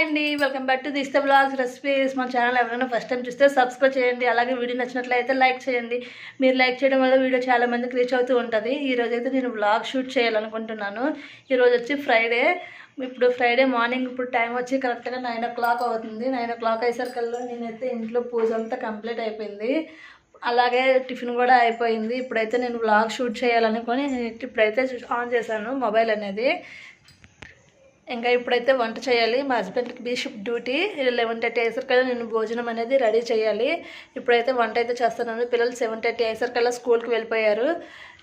అండి welcome back to దిస్త blogs recipes మన ఛానల్ ఎవరైనా ఫస్ట్ టైం చూస్తే సబ్స్క్రైబ్ చేయండి అలాగే వీడియో నచ్చినట్లయితే లైక్ చేయండి. మీరు లైక్ చేయడం వల్ల వీడియో చాలా మందికి రీచ్ అవుతూ ఉంటుంది. ఈరోజు అయితే నేను బ్లాగ్ షూట్ చేయాలనుకుంటున్నాను. ఈరోజు వచ్చి ఫ్రైడే ఇప్పుడు ఫ్రైడే మార్నింగ్ ఇప్పుడు టైం వచ్చి కరెక్ట్గా నైన్ ఓ క్లాక్ అవుతుంది. నైన్ ఓ క్లాక్ అయ్యేసరికల్లా నేనైతే ఇంట్లో పూజ అంతా కంప్లీట్ అయిపోయింది. అలాగే టిఫిన్ కూడా అయిపోయింది. ఇప్పుడైతే నేను బ్లాగ్ షూట్ చేయాలనుకొని ఇప్పుడైతే ఆన్ చేశాను మొబైల్ అనేది. ఇంకా ఇప్పుడైతే వంట చేయాలి. మా హస్బెండ్కి బీషిప్ డ్యూటీ. లెవెన్ థర్టీ అయ్యేసరికల్లా నేను భోజనం అనేది రెడీ చేయాలి. ఇప్పుడైతే వంట అయితే చేస్తున్నాను. పిల్లలు సెవెన్ థర్టీ అయ్యేసరికల్లా స్కూల్కి వెళ్ళిపోయారు.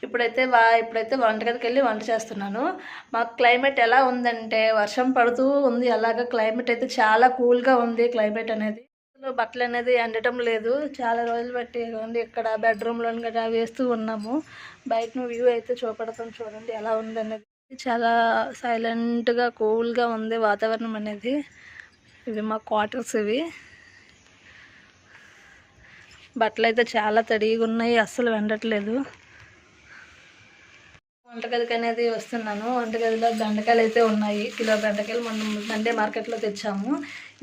ఇప్పుడైతే వా ఇప్పుడైతే వంటగదికి వెళ్ళి వంట చేస్తున్నాను. మాకు క్లైమేట్ ఎలా ఉందంటే వర్షం పడుతూ ఉంది. అలాగా క్లైమేట్ అయితే చాలా కూల్గా ఉంది క్లైమేట్ అనేది. బట్టలు అనేది ఎండటం లేదు. చాలా రోజులు బట్టి ఉంది ఇక్కడ బెడ్రూమ్లో గట్రా వేస్తూ ఉన్నాము. బయట వ్యూ అయితే చూపెడతాం చూడండి ఎలా ఉందనేది. చాలా సైలెంట్గా కూల్గా ఉంది వాతావరణం అనేది. ఇవి మా క్వార్టర్స్ ఇవి. బట్టలు అయితే చాలా తడిగా ఉన్నాయి అస్సలు వెండట్లేదు. వంటగదికి అనేది వస్తున్నాను. వంటగదిలో బెండకాయలు అయితే ఉన్నాయి. కిలో బెండకాయలు మనం మండే మార్కెట్లో తెచ్చాము.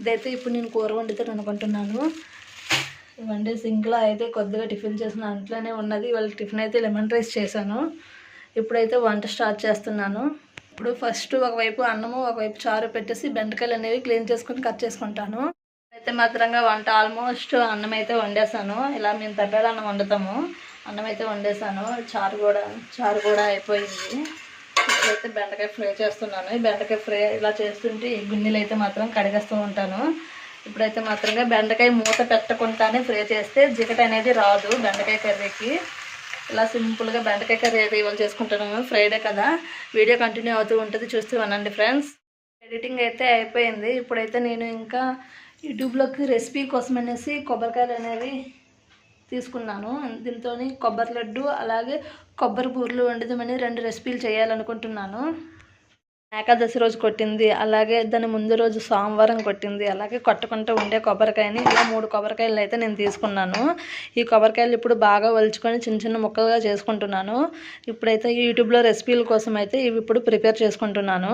ఇదైతే ఇప్పుడు నేను కూర వండుతాను అనుకుంటున్నాను. వండే సింక్లో అయితే కొద్దిగా టిఫిన్ చేసిన అంట్లోనే ఉన్నది. వాళ్ళ టిఫిన్ అయితే లెమన్ రైస్ చేశాను. ఇప్పుడైతే వంట స్టార్ట్ చేస్తున్నాను. ఇప్పుడు ఫస్ట్ ఒకవైపు అన్నము ఒకవైపు చారు పెట్టేసి బెండకాయలు అనేవి క్లీన్ చేసుకొని కట్ చేసుకుంటాను. అయితే మాత్రంగా వంట ఆల్మోస్ట్ అన్నం అయితే వండేసాను. ఇలా మేము తగ్గడ అన్నం వండుతాము. అన్నం అయితే వండేసాను. చారు కూడా చారు కూడా అయిపోయింది. ఇప్పుడైతే బెండకాయ ఫ్రై చేస్తున్నాను. ఈ బెండకాయ ఫ్రై ఇలా చేస్తుంటే ఈ గిన్నెలు అయితే మాత్రం కడిగేస్తూ ఉంటాను. ఇప్పుడైతే మాత్రంగా బెండకాయ మూత పెట్టకుండానే ఫ్రై చేస్తే జిగట అనేది రాదు బెండకాయ కర్రీకి. ఇలా సింపుల్గా బెండకాయ కర్రీ అయితే ఇవాళ చేసుకుంటున్నాను ఫ్రైడే కదా. వీడియో కంటిన్యూ అవుతూ ఉంటుంది. చూస్తూ అనండి ఫ్రెండ్స్ ఎడిటింగ్ అయితే అయిపోయింది. ఇప్పుడైతే నేను ఇంకా యూట్యూబ్లోకి రెసిపీ కోసం అనేసి కొబ్బరికాయలు అనేవి తీసుకున్నాను. దీంతో కొబ్బరి లడ్డు అలాగే కొబ్బరి బూర్లు వండుదామని రెండు రెసిపీలు చేయాలనుకుంటున్నాను. ఏకాదశి రోజు కొట్టింది అలాగే దాని ముందు రోజు సోమవారం కొట్టింది అలాగే కొట్టకుండా ఉండే కొబ్బరికాయని ఇలా మూడు కొబ్బరికాయలు అయితే నేను తీసుకున్నాను. ఈ కొబ్బరికాయలు ఇప్పుడు బాగా వలుచుకొని చిన్న చిన్న ముక్కలుగా చేసుకుంటున్నాను. ఇప్పుడైతే యూట్యూబ్లో రెసిపీల కోసం అయితే ఇవి ఇప్పుడు ప్రిపేర్ చేసుకుంటున్నాను.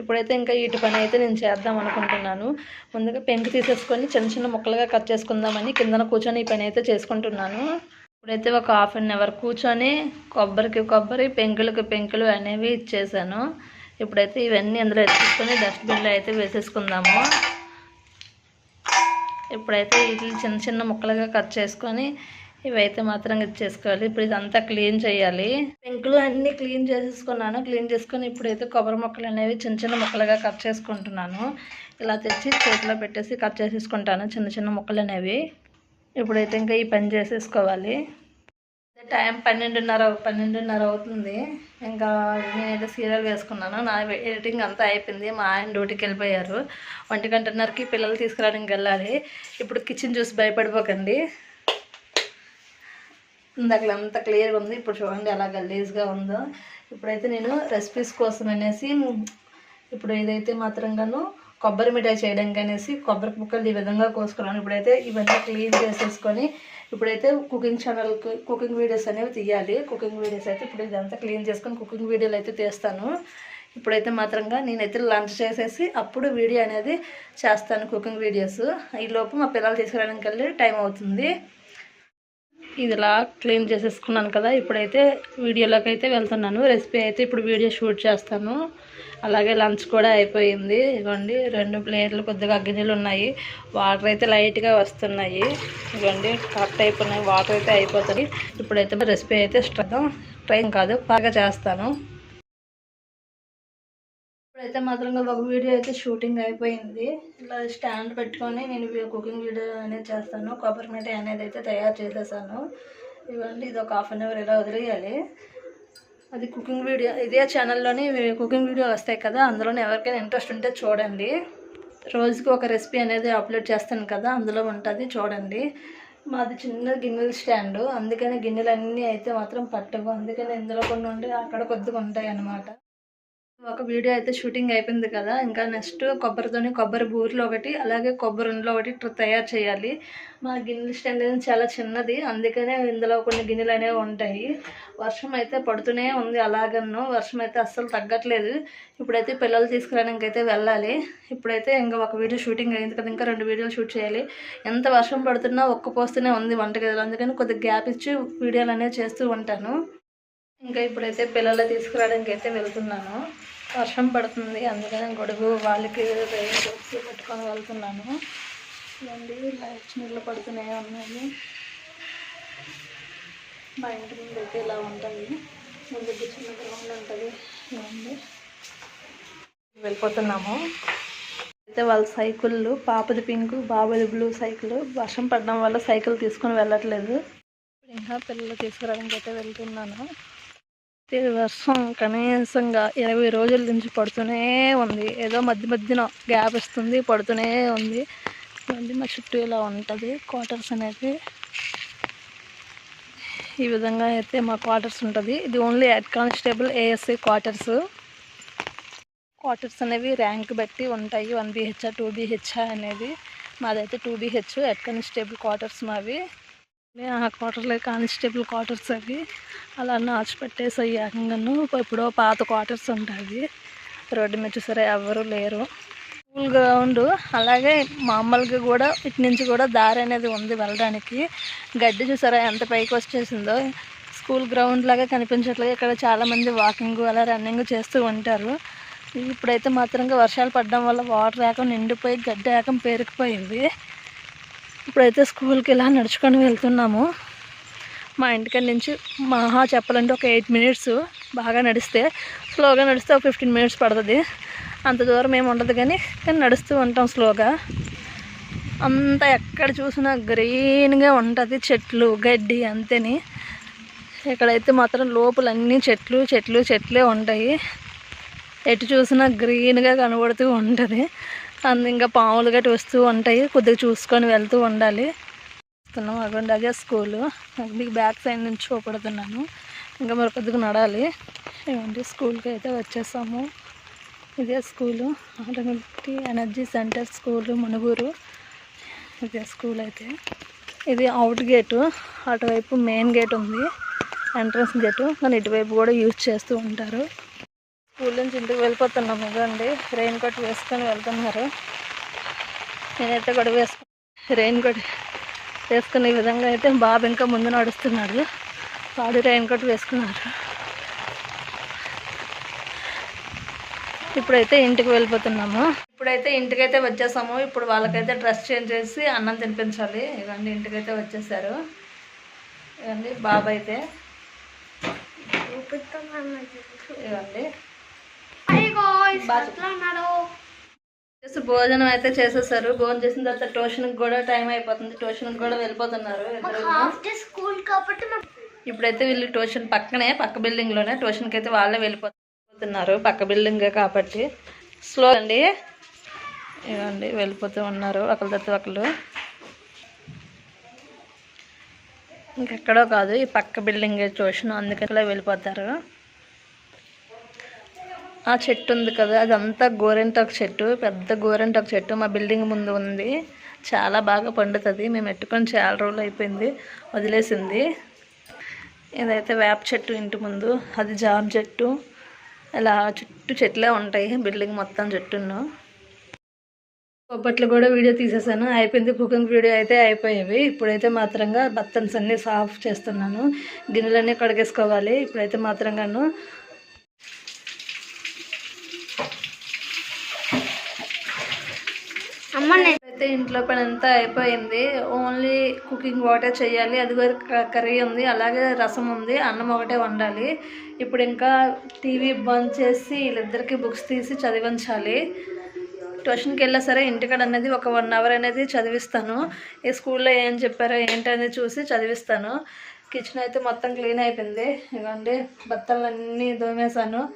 ఇప్పుడైతే ఇంకా వీటి పని అయితే నేను చేద్దాం అనుకుంటున్నాను. ముందుగా పెంకు తీసేసుకొని చిన్న చిన్న ముక్కలుగా కట్ చేసుకుందామని కిందన కూర్చొని ఈ పని అయితే చేసుకుంటున్నాను. ఇప్పుడైతే ఒక హాఫ్ అన్ అవర్ కూర్చొని కొబ్బరికి కొబ్బరి పెంకులకు పెంకులు అనేవి ఇచ్చేసాను. ఇప్పుడైతే ఇవన్నీ అందులో ఎత్తుకొని డస్ట్బిన్లో అయితే వేసేసుకుందాము. ఇప్పుడైతే వీటిని చిన్న చిన్న ముక్కలుగా కట్ చేసుకొని ఇవైతే మాత్రం ఇచ్చేసుకోవాలి ఇప్పుడు ఇదంతా క్లీన్ చేయాలి. పెంకులు అన్నీ క్లీన్ చేసేసుకున్నాను. క్లీన్ చేసుకొని ఇప్పుడైతే కొబ్బరి ముక్కలు అనేవి చిన్న చిన్న ముక్కలుగా కట్ చేసుకుంటున్నాను. ఇలా తెచ్చి చేతిలో పెట్టేసి కట్ చేసేసుకుంటాను చిన్న చిన్న ముక్కలు అనేవి. ఇప్పుడైతే ఇంకా ఈ పని చేసేసుకోవాలి. టైం పన్నెండున్నర పన్నెండున్నర అవుతుంది. ఇంకా నేనైతే సీరియల్ వేసుకున్నాను. నా ఎడిటింగ్ అంతా అయిపోయింది. మా ఆయన డ్యూటీకి వెళ్ళిపోయారు. ఒంటి గంటన్నరకి పిల్లలు తీసుకురావడానికి వెళ్ళాలి. ఇప్పుడు కిచెన్ చూసి భయపడిపోకండి. ఇందాక అంత క్లియర్గా ఉంది. ఇప్పుడు చూడండి అలా గలీజ్గా ఉందో. ఇప్పుడైతే నేను రెసిపీస్ కోసం అనేసి ఇప్పుడు ఏదైతే మాత్రంగాను కొబ్బరి మిఠాయి చేయడానికి అనేసి కొబ్బరి ముక్కలు ఈ విధంగా కోసుకున్నాను. ఇప్పుడైతే ఇవన్నీ క్లీన్ చేసేసుకొని ఇప్పుడైతే కుకింగ్ ఛానల్కి కుకింగ్ వీడియోస్ అనేవి తీయాలి. కుకింగ్ వీడియోస్ అయితే ఇప్పుడు ఇదంతా క్లీన్ చేసుకొని కుకింగ్ వీడియోలు అయితే తీస్తాను. ఇప్పుడైతే మాత్రంగా నేనైతే లంచ్ చేసేసి అప్పుడు వీడియో అనేది చేస్తాను కుకింగ్ వీడియోస్. ఈ లోపు మా పిల్లలు తీసుకురావడానికి వెళ్ళి టైం అవుతుంది. ఇదిలా క్లీన్ చేసేసుకున్నాను కదా. ఇప్పుడైతే వీడియోలోకి అయితే వెళ్తున్నాను. రెసిపీ అయితే ఇప్పుడు వీడియో షూట్ చేస్తాను. అలాగే లంచ్ కూడా అయిపోయింది. ఇదిగోండి రెండు ప్లేట్లు కొద్దిగా గిన్నెలు ఉన్నాయి. వాటర్ అయితే లైట్గా వస్తున్నాయి. ఇదిగోండి కరెక్ట్ అయిపోయినాయి. వాటర్ అయితే అయిపోతుంది. ఇప్పుడైతే రెసిపీ అయితే ఇష్టం ట్రైన్ కాదు బాగా చేస్తాను. ఇప్పుడైతే మాత్రం ఒక వీడియో అయితే షూటింగ్ అయిపోయింది. ఇలా స్టాండ్ పెట్టుకొని నేను కుకింగ్ వీడియో అనేది చేస్తాను. కొబ్బరి మిఠాయి అనేది అయితే తయారు చేసేసాను. ఇవ్వండి ఇది ఒక హాఫ్ అన్ అవర్ ఇలా వదిలేయాలి. అది కుకింగ్ వీడియో ఇదే ఛానల్లోని కుకింగ్ వీడియో వస్తాయి కదా అందులోనే ఎవరికైనా ఇంట్రెస్ట్ ఉంటే చూడండి. రోజుకి ఒక రెసిపీ అనేది అప్లోడ్ చేస్తాను కదా అందులో ఉంటుంది చూడండి. మాది చిన్న గిన్నెల స్టాండ్ అందుకని గిన్నెలు అన్నీ అయితే మాత్రం పట్టవు. అందుకని ఇందులో కొన్ని ఉండి అక్కడ కొద్దిగా ఉంటాయి అన్నమాట ఒక వీడియో అయితే షూటింగ్ అయిపోయింది కదా. ఇంకా నెక్స్ట్ కొబ్బరితోని కొబ్బరి బూరెలు ఒకటి అలాగే కొబ్బరి ఉండలు ఒకటి తయారు చేయాలి. మా గిన్నెల స్టాండ్ అనేది చాలా చిన్నది. అందుకనే ఇందులో కొన్ని గిన్నెలు అనేవి ఉంటాయి. వర్షం అయితే పడుతూనే ఉంది అలాగను వర్షం అయితే అస్సలు తగ్గట్లేదు. ఇప్పుడైతే పిల్లలు తీసుకురావడానికి అయితే వెళ్ళాలి. ఇప్పుడైతే ఇంకా ఒక వీడియో షూటింగ్ అయింది కదా. ఇంకా రెండు వీడియోలు షూట్ చేయాలి. ఎంత వర్షం పడుతున్నా ఒక్క పోస్తూనే ఉంది వంటగదిలో. అందుకని కొద్దిగా గ్యాప్ ఇచ్చి వీడియోలు అనేవి చేస్తూ ఉంటాను. ఇంకా ఇప్పుడైతే పిల్లలు తీసుకురావడానికి అయితే వెళ్తున్నాను. వర్షం పడుతుంది అందుకని గొడుగు వాళ్ళకి రెయిన్ కోట్స్ పెట్టుకొని వెళ్తున్నాను. ఇదండి లైట్స్ నీళ్ళు పడుతూనే ఉన్నాయి. మా ఇంటి ముందు అయితే ఇలా ఉంటుంది. ముందు చిన్న గ్రౌండ్ ఉంటుంది. ఇవ్వండి వెళ్ళిపోతున్నాము. అయితే వాళ్ళ సైకిళ్ళు పాపది పింక్ బాబుది బ్లూ సైకిల్ వర్షం పడడం వల్ల సైకిల్ తీసుకొని వెళ్ళట్లేదు. ఇంకా పిల్లలు తీసుకురావడానికి అయితే వెళ్తున్నాను. అయితే వర్షం కనీసంగా ఇరవై రోజుల నుంచి పడుతూనే ఉంది. ఏదో మధ్య మధ్యన గ్యాప్ ఇస్తుంది పడుతూనే ఉంది. మళ్ళీ మా చుట్టూ ఇలా ఉంటుంది. క్వార్టర్స్ అనేది ఈ విధంగా అయితే మా క్వార్టర్స్ ఉంటుంది. ఇది only head constable ASI quarters. Quarters అనేవి ర్యాంక్ బట్టి ఉంటాయి. వన్ బీహెచ్ఆ టూ బీహెచ్ఆ అనేది మాదైతే two BHK head constable quarters మావి. ఆ క్వార్టర్లో కానిస్టేబుల్ క్వార్టర్స్ అవి. అలా నాచు పెట్టేసి ఏకంగాను ఎప్పుడో పాత క్వార్టర్స్ ఉంటుంది రోడ్డు మీద చూసారా? ఎవరు లేరు. స్కూల్ గ్రౌండ్ అలాగే మామూలుగా కూడా ఇటు నుంచి కూడా దారి అనేది ఉంది వెళ్ళడానికి. గడ్డి చూసారా? ఎంత పైకి వచ్చేసిందో. స్కూల్ గ్రౌండ్ లాగా కనిపించట్లేదు ఇక్కడ చాలామంది వాకింగ్ అలా రన్నింగ్ చేస్తూ ఉంటారు. ఇప్పుడైతే మాత్రంగా వర్షాలు పడడం వల్ల వాటర్ ఏకం నిండిపోయి గడ్డి ఏకం పేరుకుపోయింది. ఇప్పుడైతే స్కూల్కి ఇలా నడుచుకొని వెళ్తున్నాము. మా ఇంటికాడ నుంచి మహా చెప్పాలంటే ఒక ఎయిట్ మినిట్స్ బాగా నడిస్తే స్లోగా నడిస్తే ఒక ఫిఫ్టీన్ మినిట్స్ పడుతుంది. అంత దూరం ఏమి ఉండదు కానీ కానీ నడుస్తూ ఉంటాం స్లోగా. అంతా ఎక్కడ చూసినా గ్రీన్గా ఉంటుంది చెట్లు గడ్డి అంతేని. ఇక్కడైతే మాత్రం లోపలన్నీ చెట్లు చెట్లు చెట్లే ఉంటాయి. ఎటు చూసినా గ్రీన్గా కనబడుతూ ఉంటుంది. అందు ఇంకా పాములు గట్టి వస్తూ ఉంటాయి. కొద్దిగా చూసుకొని వెళ్తూ ఉండాలి. వస్తున్నాం. అగోండి అదే స్కూలు. మీకు బ్యాక్ సైడ్ నుంచి చూపడుతున్నాను. ఇంకా మరి కొద్దిగా నడాలి. ఏమంటే స్కూల్కి అయితే వచ్చేసాము. ఇదే school. Automatic energy centre school Manuguru. ఇదే స్కూల్ అయితే. ఇది అవుట్ గేటు. అటువైపు మెయిన్ గేట్ ఉంది. Entrance gate. కానీ ఇటువైపు కూడా యూజ్ చేస్తూ ఉంటారు. స్కూల్ నుంచి ఇంటికి వెళ్ళిపోతున్నాం ఇదండి రెయిన్ కోట్ వేసుకొని వెళ్తున్నారు. నేనైతే కూడా వేసుకు రెయిన్ కోట్ వేసుకునే విధంగా అయితే బాబు ఇంకా ముందు నడుస్తున్నాడు. వాడు రెయిన్ కోట్ వేసుకున్నారు ఇప్పుడైతే ఇంటికి వెళ్ళిపోతున్నాము. ఇప్పుడైతే ఇంటికైతే వచ్చేసాము. ఇప్పుడు వాళ్ళకైతే డ్రెస్ చేంజ్ చేసి అన్నం తినిపించాలి. ఇవన్నీ ఇంటికైతే వచ్చేసారు. ఇవన్నీ బాబు అయితే. ఇవ్వండి భోజనం అయితే చేసేసారు. భోజనం చేసిన తర్వాత ట్యూషన్కి కూడా టైం అయిపోతుంది. ట్యూషన్కి కూడా వెళ్ళిపోతున్నారు ఇద్దరు స్కూల్ కాబట్టి ఇప్పుడైతే వీళ్ళు ట్యూషన్ పక్కనే పక్క బిల్డింగ్లోనే ట్యూషన్కి అయితే వాళ్ళే వెళ్ళిపోతున్నారు. పక్క బిల్డింగే కాబట్టి. స్లో అండి. ఇవ్వండి వెళ్ళిపోతూ ఉన్నారు ఒకరి తర్వాత ఒకరు ఇంకెక్కడో కాదు ఈ పక్క బిల్డింగే ట్యూషన్ అందుకని వెళ్ళిపోతారు. ఆ చెట్టు ఉంది కదా అదంతా గోరెంటాకు చెట్టు పెద్ద గోరెంటాకు చెట్టు మా బిల్డింగ్ ముందు ఉంది. చాలా బాగా పండుతుంది మేము ఎట్టుకొని చాలా రోజులు అయిపోయింది వదిలేసింది. ఇదైతే వేప చెట్టు ఇంటి ముందు అది జామ చెట్టు ఇలా చుట్టూ చెట్లే ఉంటాయి బిల్డింగ్ మొత్తం చెట్టును. బొబ్బట్లు కూడా వీడియో తీసేసాను అయిపోయింది కుకింగ్ వీడియో అయితే అయిపోయేవి. ఇప్పుడైతే మాత్రంగా బత్తన్స్ అన్నీ సాఫ్ చేస్తున్నాను గిన్నెలన్నీ కడిగేసుకోవాలి. ఇప్పుడైతే మాత్రంగాను అమ్మ అయితే ఇంట్లో పని అంతా అయిపోయింది. ఓన్లీ కుకింగ్ వాటర్ చేయాలి. అది క- కర్రీ ఉంది. అలాగే రసం ఉంది. అన్నం ఒకటే వండాలి. ఇప్పుడు ఇంకా టీవీ బంద్ చేసి వీళ్ళిద్దరికి బుక్స్ తీసి చదివించాలి. ట్యూషన్కి వెళ్ళా సరే ఇంటికాడ అనేది ఒక వన్ అవర్ అనేది చదివిస్తాను. ఈ స్కూల్లో ఏం చెప్పారో ఏంటనేది చూసి చదివిస్తాను. కిచెన్ అయితే మొత్తం క్లీన్ అయిపోయింది. ఇవ్వండి బత్తలన్నీ దోమేశాను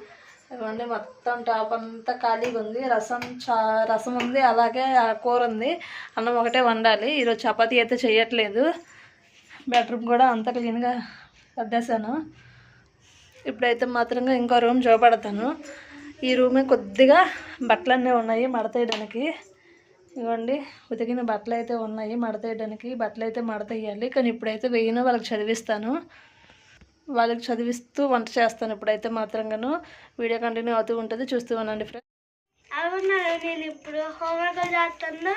ఇవ్వండి మొత్తం టాప్ అంతా ఖాళీగా ఉంది. రసం చా రసం ఉంది అలాగే ఆ కూర ఉంది. అన్నం ఒకటే వండాలి. ఈరోజు చపాతీ అయితే చేయట్లేదు. బెడ్రూమ్ కూడా అంత క్లీన్గా సర్దేశాను. ఇప్పుడైతే మాత్రంగా ఇంకో రూమ్ చూపెడతాను. ఈ రూమే కొద్దిగా బట్టలన్నీ ఉన్నాయి మడతేయడానికి. ఇవ్వండి ఉతికిన బట్టలు అయితే ఉన్నాయి మడతేయడానికి. బట్టలు అయితే మడతేయాలి. కానీ ఇప్పుడైతే వేయను వాళ్ళకి చదివిస్తాను. వాళ్ళకి చదివిస్తూ వంట చేస్తాను ఇప్పుడైతే మాత్రంగాను. వీడియో కంటిన్యూ అవుతూ ఉంటుంది. చూస్తూ ఉండండి ఫ్రెండ్స్ అవునా నేను ఇప్పుడు హోంవర్క్ చేస్తాను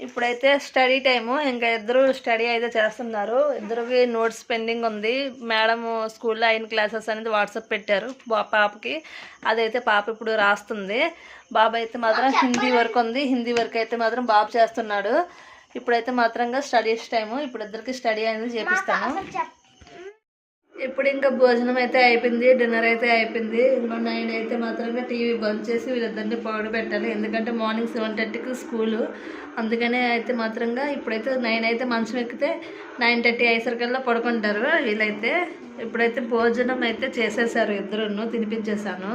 ఇప్పుడైతే స్టడీ టైము ఇంకా ఇద్దరు స్టడీ అయితే చేస్తున్నారు. ఇద్దరికి నోట్స్ పెండింగ్ ఉంది. మేడం స్కూల్లో అయిన క్లాసెస్ అనేది వాట్సాప్ పెట్టారు బా- పాపకి. అదైతే పాప ఇప్పుడు రాస్తుంది. బాబు అయితే మాత్రం హిందీ వర్క్ ఉంది. హిందీ వర్క్ అయితే మాత్రం బాబు చేస్తున్నాడు. ఇప్పుడైతే మాత్రంగా స్టడీస్ టైము. ఇప్పుడు ఇద్దరికి స్టడీ అనేది చేపిస్తాను. ఇప్పుడు ఇంకా భోజనం అయితే అయిపోయింది డిన్నర్ అయితే అయిపోయింది. ఇంకా నైన్ అయితే మాత్రమే టీవీ బంద్ చేసి వీళ్ళిద్దరిని పౌడర్ పెట్టాలి ఎందుకంటే మార్నింగ్ సెవెన్ థర్టీకి స్కూలు. అందుకనే అయితే మాత్రంగా ఇప్పుడైతే నైన్ అయితే మంచం ఎక్కితే నైన్ థర్టీ అయ్యేసరికల్లా పడుకుంటారు వీళ్ళైతే. ఇప్పుడైతే భోజనం అయితే చేసేసారు ఇద్దరును తినిపించేశాను.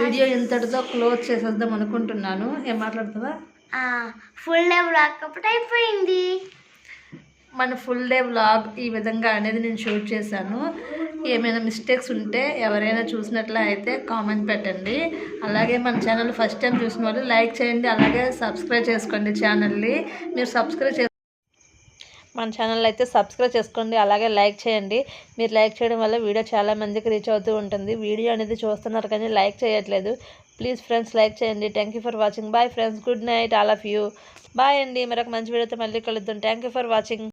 వీడియో ఇంతటితో క్లోజ్ చేసేద్దాం అనుకుంటున్నాను. ఏం మాట్లాడుతుందా? ఫుల్ డే రాకపోతే అయిపోయింది మన ఫుల్ డే బ్లాగ్ ఈ విధంగా అనేది నేను షూట్ చేశాను. ఏమైనా మిస్టేక్స్ ఉంటే ఎవరైనా చూసినట్లు అయితే కామెంట్ పెట్టండి. అలాగే మన ఛానల్ ఫస్ట్ టైం చూసిన వాళ్ళు లైక్ చేయండి అలాగే సబ్స్క్రైబ్ చేసుకోండి ఛానల్ని మీరు సబ్స్క్రైబ్ చే మన ఛానల్ అయితే సబ్స్క్రైబ్ చేసుకోండి అలాగే లైక్ చేయండి. మీరు లైక్ చేయడం వల్ల వీడియో చాలా మందికి రీచ్ అవుతూ ఉంటుంది. వీడియో అనేది చూస్తున్నారు కానీ లైక్ చేయట్లేదు. ప్లీజ్ ఫ్రెండ్స్ లైక్ చేయండి. Thank you for watching bye friends good night all of you bye అండి. మరొక మంచి వీడియోతో మళ్ళీ కలుద్దాం. Thank you for watching